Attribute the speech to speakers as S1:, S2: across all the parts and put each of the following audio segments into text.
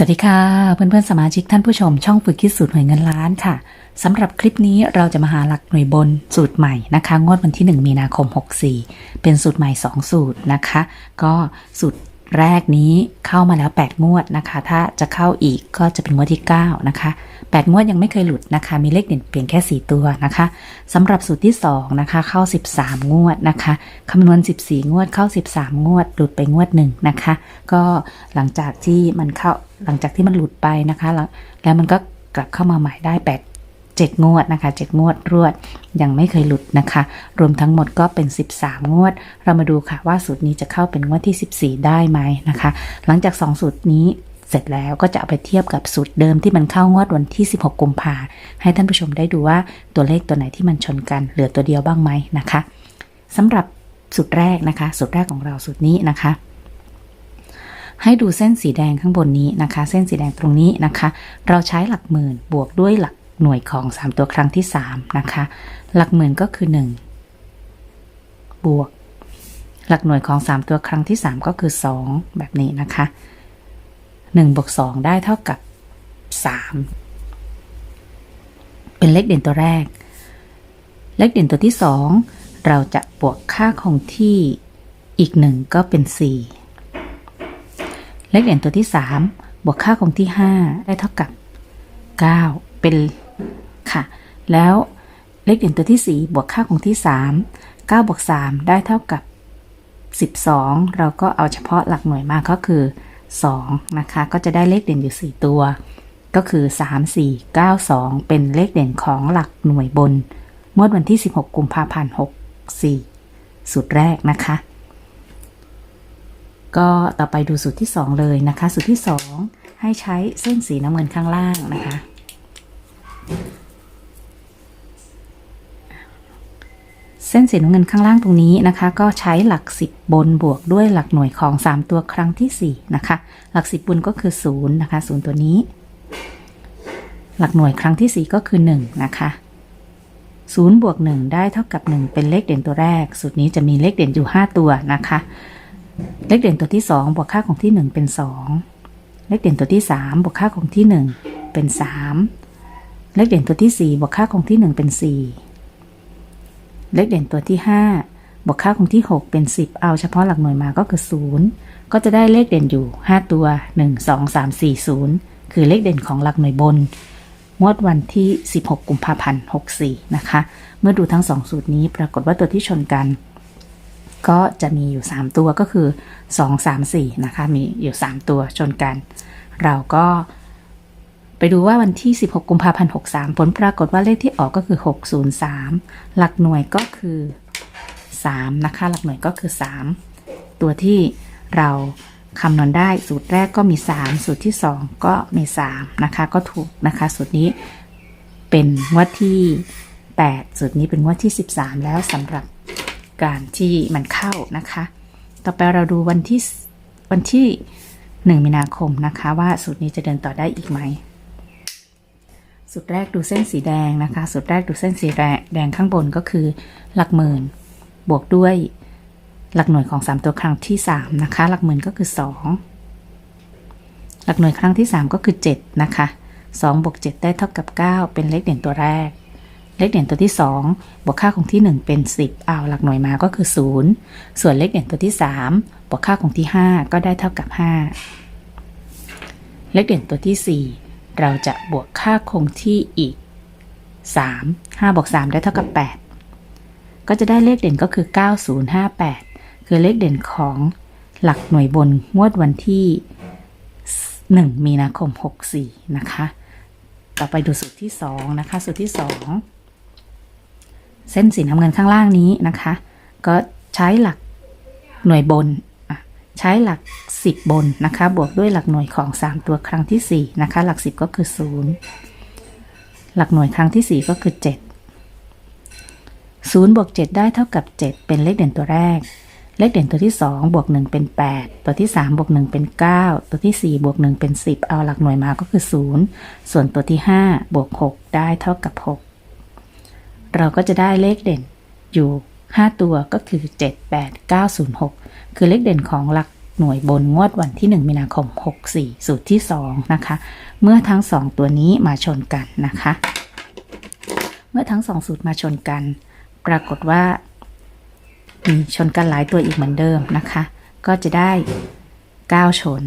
S1: สวัสดีค่ะ เพื่อนๆสมาชิกท่านผู้ชม ช่องฝึกคิดสูตรหน่วยเงินล้านค่ะสำหรับคลิปนี้เราจะมาหาหลักหน่วยบนสูตรใหม่นะคะ งวดวันที่ 1 มีนาคม 64 เป็นสูตรใหม่ 2 สูตรนะคะ ก็สูตร แรกนี้เข้ามาแล้ว 8 งวดนะคะ ถ้าจะเข้าอีกก็จะเป็นงวดที่ 9 นะคะ 8 งวดยังไม่เคยหลุดนะคะ มีเลขเด่นเพียงแค่ 4 ตัวนะคะสำหรับสูตรที่ 2 นะคะ เข้า 13 งวดนะคะคำนวณ 14 งวดเข้า 13 งวด หลุดไปงวดหนึ่งนะคะ ก็หลังจากที่มันเข้าหลังจากที่มันหลุดไปนะคะ แล้วแล้วมันก็กลับเข้ามาใหม่ได้ 8 7 งวดนะคะ 7 งวดรวดยังไม่เคยหลุดนะคะ รวมทั้งหมดก็เป็น 13 งวด เรามาดูค่ะว่าสูตรนี้จะเข้าเป็นงวดที่ 14 ได้ไหมนะคะ หลังจาก 2 สูตรนี้เสร็จแล้วก็จะเอาไปเทียบกับสูตรเดิมที่มันเข้างวดวันที่ 16 กุมภาให้ท่านผู้ชมได้ดูว่าตัวเลขตัวไหนที่มันชนกัน เหลือตัวเดียวบ้างไหมนะคะสำหรับสูตรแรกนะคะ สูตรแรกของเราสูตรนี้นะคะ ให้ดูเส้นสีแดงข้างบนนี้นะคะ เส้นสีแดงตรงนี้นะคะ เราใช้หลักหมื่นบวกด้วยหลัก หน่วยของ 3 ตัวครั้งที่ 3 นะคะ หลักหมื่นก็คือ 1 บวก หลักหน่วยของ 3 ตัวครั้งที่ 3 ก็คือ 2 แบบนี้นะคะ1บวก2ได้เท่ากับ 3 เป็นเลขเด่นตัวแรก เลขเด่นตัวที่ 2 เราจะบวกค่าคงที่อีก 1 ก็เป็น 4 เลขเด่นตัวที่ 3 บวกค่าคงที่ 5 ได้เท่ากับ 9 เป็น ค่ะ แล้วเลขเด่นตัวที่ 4 บวกค่าคงที่ 3 9บวก3ได้เท่ากับ 12 เราก็เอาเฉพาะหลักหน่วยมาก็คือ 2 นะคะ ก็จะได้เลขเด่นอยู่ 4 ตัว ก็คือ 3 4 9 2 เป็นเลขเด่นของหลักหน่วยบนงวดวันที่ 16 กุมภาพันธ์64 สูตรแรกนะคะ ก็ต่อไปดูสูตรที่ 2 เลยนะคะ สูตรที่ 2 ให้ใช้เส้นสีน้ำเงินข้างล่างนะคะ เส้นสีน้ำเงินข้างล่างตรงนี้นะคะ ก็ใช้หลัก 10 บนบวกด้วยหลักหน่วยของ 3 ตัวครั้งที่ 4 นะคะ หลัก 10 บนก็คือ 0 นะคะ 0 ตัวนี้ หลักหน่วยครั้งที่ 4 ก็คือ 1 นะคะ0บวก1ได้เท่ากับ 1 เป็นเลขเด่นตัวแรก สูตรนี้จะมีเลขเด่นอยู่ 5 ตัวนะคะ เลขเด่นตัวที่ 2 บวกค่าของที่ 1 เป็น 2 เลขเด่นตัวที่ 3 บวกค่าของที่ 1 เป็น 3 เลขเด่นตัวที่ 4 บวกค่าของที่ 1 เป็น 4 เลขเด่นตัวที่ 5 บวกค่าคงที่ 6 เป็น 10 เอาเฉพาะหลักหน่วยมาก็คือ 0 ก็จะได้เลขเด่นอยู่ 5 ตัว 1 2 3 4 0 คือเลขเด่นของหลักหน่วยบน งวดวันที่ 16 กุมภาพันธ์ 64 นะคะ เมื่อดูทั้ง 2 สูตรนี้ปรากฏว่าตัวที่ชนกัน ก็จะมีอยู่ 3 ตัวก็คือ 2 3 4 นะคะ มีอยู่ 3 ตัวชนกัน เราก็ ไปดูว่าวันที่ 16 กุมภาพันธ์ 63 ผลปรากฏว่าเลขที่ออกก็คือ 603 หลักหน่วยก็คือ 3 นะคะ หลักหน่วยก็คือ 3 ตัวที่เราคำนวณได้สูตรแรกก็มี 3 สูตรที่ 2 ก็มี 3 นะคะ ก็ถูกนะคะ สูตรนี้เป็นงวดที่ 8 สูตรนี้เป็นงวดที่ 13 แล้วสำหรับการที่มันเข้านะคะ ต่อไปเราดูวันที่วันที่ 1 มีนาคมนะคะ ว่าสูตรนี้จะเดินต่อได้อีกไหม สูตรแรกดูเส้นสีแดงนะคะสูตรแรกดูเส้นสีแดงข้างบนก็คือ หลักหมื่น บวกด้วยหลักหน่วยของ 3 ตัวครั้งที่ 3 นะคะ หลักหมื่นก็คือ 2 หลักหน่วยครั้งที่ 3 ก็คือ 7 นะคะ2บวก7ได้เท่ากับ 9 เป็นเลขเด่นตัวแรก เลขเด่นตัวที่ 2 บวกค่าของที่ 1 เป็น 10เอาหลักหน่วยมาก็คือ 0 ส่วนเลขเด่นตัวที่ 3 บวกค่าของที่ 5 ก็ได้เท่ากับ 5 เลขเด่นตัวที่ 4 เราจะบวกค่าคงที่อีก 3 5บวก3ได้เท่ากับ 8 ก็จะได้เลขเด่นก็คือ 9058 คือเลขเด่นของหลักหน่วยบนงวดวันที่ 1 มีนาคม 64 นะคะ ต่อไปดูสูตรที่ 2 นะคะ สูตรที่ 2 เส้นสีน้ำเงินข้างล่างนี้นะคะ ก็ใช้หลักหน่วยบน ใช้หลัก 10 บนนะคะ บวกด้วยหลักหน่วยของ 3 ตัวครั้งที่ 4 นะคะ หลัก 10 ก็คือ 0 หลักหน่วยครั้งที่ 4 ก็คือ 7 0บวก7ได้เท่ากับ 7 เป็นเลขเด่นตัวแรก เลขเด่นตัวที่ 2 บวก 1 เป็น 8 ตัวที่ 3 บวก 1 เป็น 9 ตัวที่ 4 บวก 1 เป็น 10 เอาหลักหน่วยมาก็คือ 0 ส่วนตัวที่ 5 บวก 6 ได้เท่ากับ 6 เราก็จะได้เลขเด่นอยู่ 5 ตัวก็คือ 7 8 9 0 6 คือเลขเด่นของหลักหน่วยบนงวดวันที่ 1 มีนาคม 64 สูตรที่ 2 นะคะ เมื่อทั้ง 2 ตัวนี้มาชนกันนะคะ เมื่อทั้ง 2 สูตรมาชนกัน ปรากฏว่ามีชนกันหลายตัวอีกเหมือนเดิมนะคะ ก็จะได้ 9 ชน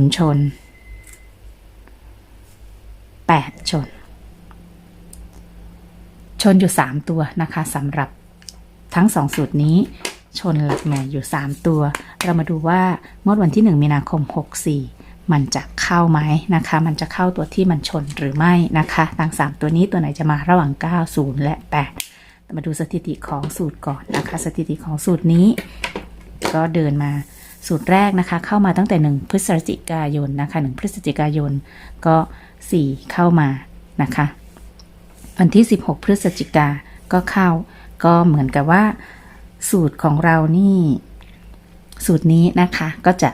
S1: 0 ชน 8 ชน ชนอยู่ 3 ตัวนะคะสำหรับทั้ง 2 สูตรนี้ ชนหลักหน่วยอยู่ 3 ตัว เรามาดูว่างวดวันที่ 1 มีนาคม 64 มันจะเข้าไหมนะคะ มันจะเข้าตัวที่มันชนหรือไม่นะคะทั้ง 3 ตัวนี้ตัวไหนจะมาระหว่าง 9 0 และ 8 มาดูสถิติของสูตรก่อนนะคะ สถิติของสูตรนี้ ก็เดินมาสูตรแรกนะคะ เข้ามาตั้งแต่ 1 พฤศจิกายนนะคะ 1 พฤศจิกายนก็ 4 เข้ามานะคะ วันที่ 16 พฤศจิกาก็เข้า ก็เหมือนกับว่า สูตรของเรานี่ สูตรนี้นะคะก็จะ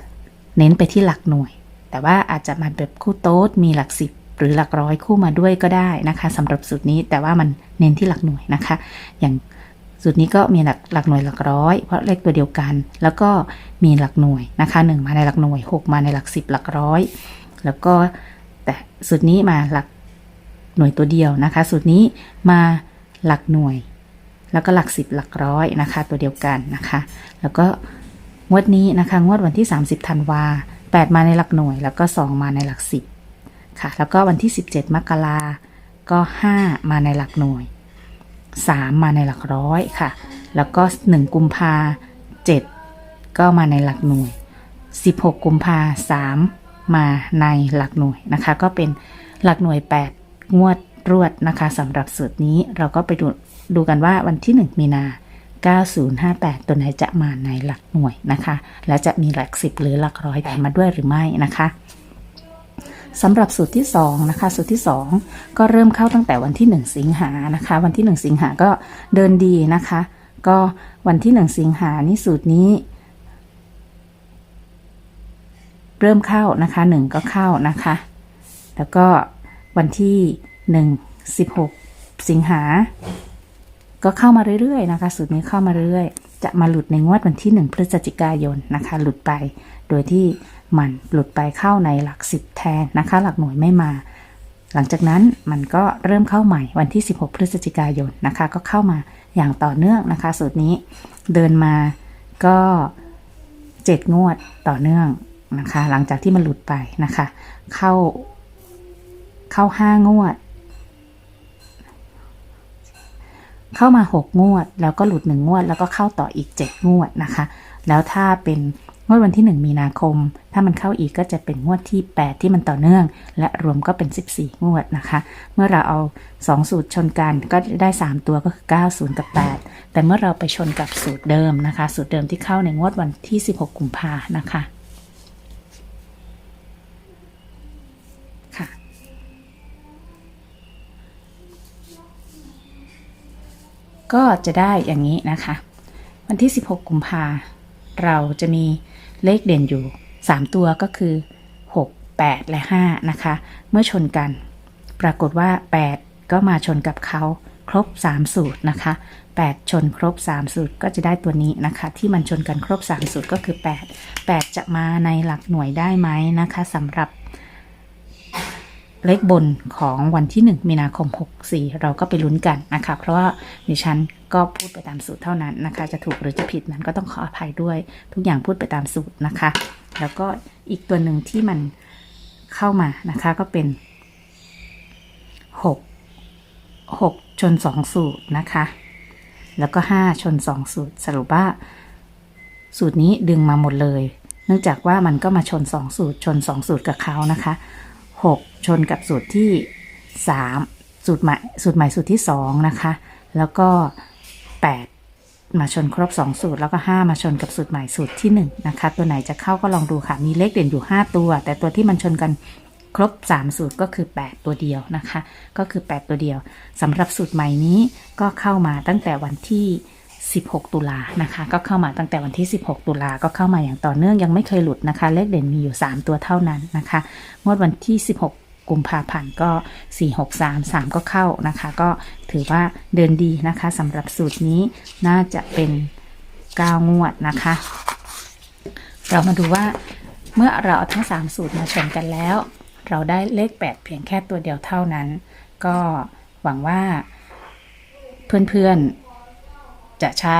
S1: เน้นไปที่หลักหน่วย แต่ว่าอาจจะมาแบบคู่โต๊ดมีหลักสิบหรือหลักร้อยคู่มาด้วยก็ได้นะคะสำหรับสูตรนี้แต่ว่ามันเน้นที่หลักหน่วยนะคะ อย่างสูตรนี้ก็มีหลักหลักหน่วยหลักร้อยเพราะเลขตัวเดียวกัน แล้วก็มีหลักหน่วยนะคะหนึ่งมาในหลักหน่วยหกมาในหลักสิบหลักร้อย แล้วก็แต่สูตรนี้มาหลัก หน่วยตัวเดียวนะคะ สูตรนี้มาหลักหน่วย แล้วก็หลักสิบหลักร้อยนะคะ ตัวเดียวกันนะคะ แล้วก็งวดนี้นะคะงวดวันที่ 30ธันวา8มาในหลักหน่วย แล้วก็ 2 มาในหลักสิบค่ะ แล้วก็วันที่ 17มกราก็ 5 มาในหลักหน่วย 3 มาในหลักร้อยค่ะ แล้วก็ 1 กุมภา7ก็มาในหลักหน่วย 16 กุมภา3มาในหลักหน่วยนะคะ ก็เป็นหลักหน่วย 8 งวดรวดนะคะสำหรับสูตรนี้เราก็ไปดูดูกันว่าวันที่ 1 มีนา 9058 ตัวไหนจะมาในหลักหน่วยนะคะ และจะมีหลักสิบหรือหลักร้อยแต่มาด้วยหรือไม่นะคะสำหรับสูตรที่2นะคะสูตรที่ 2 ก็เริ่มเข้าตั้งแต่วันที่ 1 สิงหานะคะ วันที่ 1 สิงหาก็เดินดีนะคะ ก็วันที่ 1 สิงหานี่สูตรนี้ เริ่มเข้านะคะ 1 ก็เข้านะคะ แล้วก็ วันที่1 16 สิงหา ก็เข้ามาเรื่อยๆนะคะสูตรนี้เข้ามาเรื่อยๆ จะมาหลุดในงวดวันที่ 1 พฤศจิกายนนะคะ หลุดไป โดยที่มันหลุดไปเข้าในหลักสิบแทนนะคะ หลักหน่วยไม่มา หลังจากนั้นมันก็เริ่มเข้าใหม่วันที่ 16 พฤศจิกายนนะคะ ก็เข้ามาอย่างต่อเนื่องนะคะ สูตรนี้เดินมาก็7งวดต่อเนื่องนะคะ หลังจากที่มันหลุดไปนะคะ เข้า เข้า5งวด เข้ามา 6 งวด แล้วก็หลุด 1 งวด แล้วก็เข้าต่ออีก 7 งวดนะคะ แล้วถ้าเป็นงวดวันที่ 1 มีนาคม ถ้ามันเข้าอีกก็จะเป็นงวดที่ 8 ที่มันต่อเนื่อง และรวมก็เป็น 14 งวดนะคะ เมื่อเราเอา 2 สูตรชนกันก็ได้ 3 ตัวก็คือ 90 กับ 8 แต่เมื่อเราไปชนกับสูตรเดิมนะคะ สูตรเดิมที่เข้าในงวดวันที่ 16 กุมภานะคะ ก็จะได้อย่างนี้นะคะ วันที่ 16 กุมภาเราจะมีเลขเด่นอยู่ 3 ตัวก็คือ 6 8 และ 5 นะคะ เมื่อชนกัน ปรากฏว่า 8 ก็มาชนกับเขาครบ 3 สูตรนะคะ 8 ชนครบ 3 สูตรก็จะได้ตัวนี้นะคะ ที่มันชนกันครบ 3 สูตรก็คือ 8 8 จะมาในหลักหน่วยได้ไหมนะคะสำหรับ เลขบนของวันที่ 1 มีนาคม 64 เราก็ไปลุ้นกันนะคะ เพราะว่าดิฉันก็พูดไปตามสูตรเท่านั้นนะคะ จะถูกหรือจะผิดนั้นก็ต้องขออภัยด้วย ทุกอย่างพูดไปตามสูตรนะคะ แล้วก็อีกตัวหนึ่งที่มันเข้ามานะคะก็เป็น 6 6 ชน 2 สูตรนะคะ แล้วก็ 5 ชน 2 สูตร สรุปว่า สูตรนี้ดึงมาหมดเลย เนื่องจากว่ามันก็มาชน 2 สูตร ชน 2 สูตรกับเขานะคะ 6 ชนกับสูตรที่ 3 สูตรใหม่สูตรใหม่สูตรที่ 2 นะคะ แล้วก็ 8 มาชนครบ 2 สูตร แล้วก็ 5 มาชนกับสูตรใหม่สูตรที่ 1 นะคะ ตัวไหนจะเข้าก็ลองดูค่ะ มีเลขเด่นอยู่ 5 ตัว แต่ตัวที่มันชนกันครบ 3 สูตรก็คือ 8 ตัวเดียวนะคะ ก็คือ 8 ตัวเดียวสำหรับสูตรใหม่นี้ก็เข้ามาตั้งแต่วันที่ 16 ตุลานะคะ ก็เข้ามาตั้งแต่วันที่ 16 ตุลาก็เข้ามาอย่างต่อเนื่องยังไม่เคยหลุดนะคะ เลขเด่นมีอยู่ 3 ตัวเท่านั้นนะคะงวดวันที่ 16 กุมภาพันธ์ก็ 4 6 3 3 ก็เข้านะคะ ก็ถือว่าเดินดีนะคะสำหรับสูตรนี้น่าจะเป็น 9 งวดนะคะ เรามาดูว่าเมื่อเราเอาทั้ง 3 สูตรมาชนกันแล้ว เราได้เลข 8 เพียงแค่ตัวเดียวเท่านั้น ก็หวังว่าเพื่อนๆ จะใช้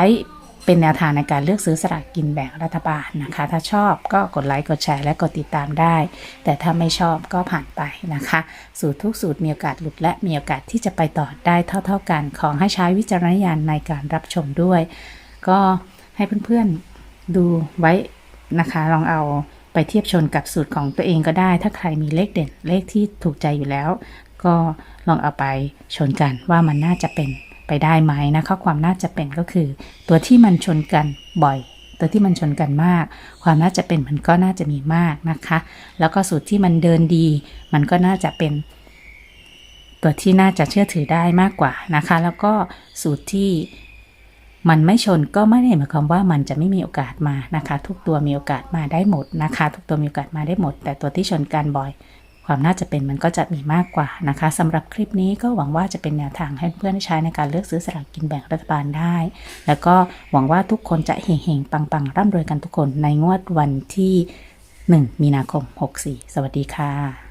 S1: เป็นแนวทางในการเลือกซื้อสลากกินแบ่งรัฐบาลนะคะ ถ้าชอบก็กดไลค์กดแชร์และกดติดตามได้ แต่ถ้าไม่ชอบก็ผ่านไปนะคะ สูตรทุกสูตรมีโอกาสหลุดและมีโอกาสที่จะไปต่อได้เท่า ๆกัน ขอให้ใช้วิจารณญาณในการรับชมด้วย ก็ให้เพื่อนๆดูไว้นะคะ ลองเอาไปเทียบชนกับสูตรของตัวเองก็ได้ ถ้าใครมีเลขเด่นเลขที่ถูกใจอยู่แล้ว ก็ลองเอาไปชนกันว่ามันน่าจะเป็น ไปได้ไหมนะคะความน่าจะเป็นก็คือ ตัวที่มันชนกันบ่อย ตัวที่มันชนกันมาก ความน่าจะเป็นมันก็น่าจะมีมากนะคะ แล้วก็สูตรที่มันเดินดี มันก็น่าจะเป็น ตัวที่น่าจะเชื่อถือได้มากกว่านะคะ แล้วก็สูตรที่มันไม่ชนก็ไม่ได้หมายความว่ามันจะไม่มีโอกาสมานะคะ ทุกตัวมีโอกาสมาได้หมดนะคะ ทุกตัวมีโอกาสมาได้หมด แต่ตัวที่ชนกันบ่อย ความน่าจะเป็นมันก็จะมีมากกว่านะคะสำหรับคลิปนี้ก็หวังว่าจะเป็นแนวทางให้เพื่อนใช้ในการเลือกซื้อสลากกินแบ่งรัฐบาลได้ แล้วก็หวังว่าทุกคนจะเฮงๆ ปังๆ ร่ำรวยกันทุกคนในงวดวันที่ 1 มีนาคม 64 สวัสดีค่ะ